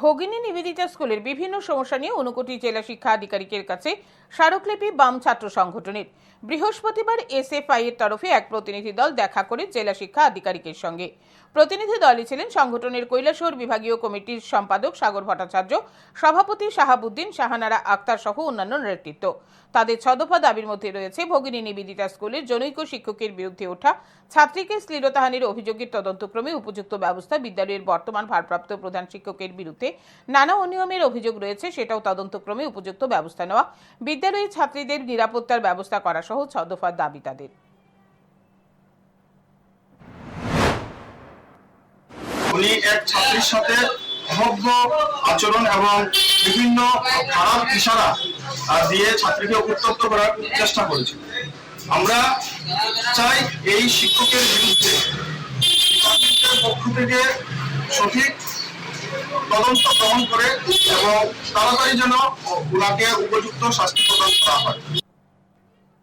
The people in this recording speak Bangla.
ভগিনী নিবেদিতা স্কুলের বিভিন্ন সমস্যা নিয়ে ঊনকোটি জেলা শিক্ষা আধিকারিকের কাছে স্মারকলিপি বাম ছাত্র সংগঠনের। বৃহস্পতিবার এসএফআই এর তরফে এক প্রতিনিধি দল দেখা করে জেলা শিক্ষা আধিকারিকের সঙ্গে। প্রতিনিধি দলে ছিলেন সংগঠনের কৈলাসহর বিভাগীয় কমিটির সম্পাদক সাগর ভট্টাচার্য, সভাপতি শাহাবুদ্দিন, শাহানারা আক্তার সহ অন্যান্য নেতৃত্ব। তাদের ছদফা দাবির মধ্যে রয়েছে ভগিনী নিবেদিতা স্কুলের জনৈক শিক্ষকের বিরুদ্ধে ওঠা ছাত্রীকে শ্লীলতাহানির অভিযোগের তদন্তক্রমে উপযুক্ত ব্যবস্থা বিদ্যালয়ের বর্তমান ভারপ্রাপ্ত প্রধান শিক্ষকের বিরুদ্ধে নানা অনিয়মের অভিযোগ রয়েছে, সেটাও তদন্তক্রমে উপযুক্ত ব্যবস্থা নেওয়া। বিদ্যালয়ের ছাত্রীদের নিরাপত্তার ব্যবস্থা করা সহ ছদফার দাবি তাদের। উনি এক ছাত্রীর সাথে অভব্য আচরণ এবং বিভিন্ন খারাপ ইশারা দিয়ে ছাত্রীকে উত্তপ্ত করার চেষ্টা করেছিল আমরা চাই এই শিক্ষকের বিরুদ্ধে পক্ষ থেকে সঠিক তদন্ত গ্রহণ করে এবং তাড়াতাড়ি যেন ওনাকে উপযুক্ত শাস্তি প্রদান করা হয়।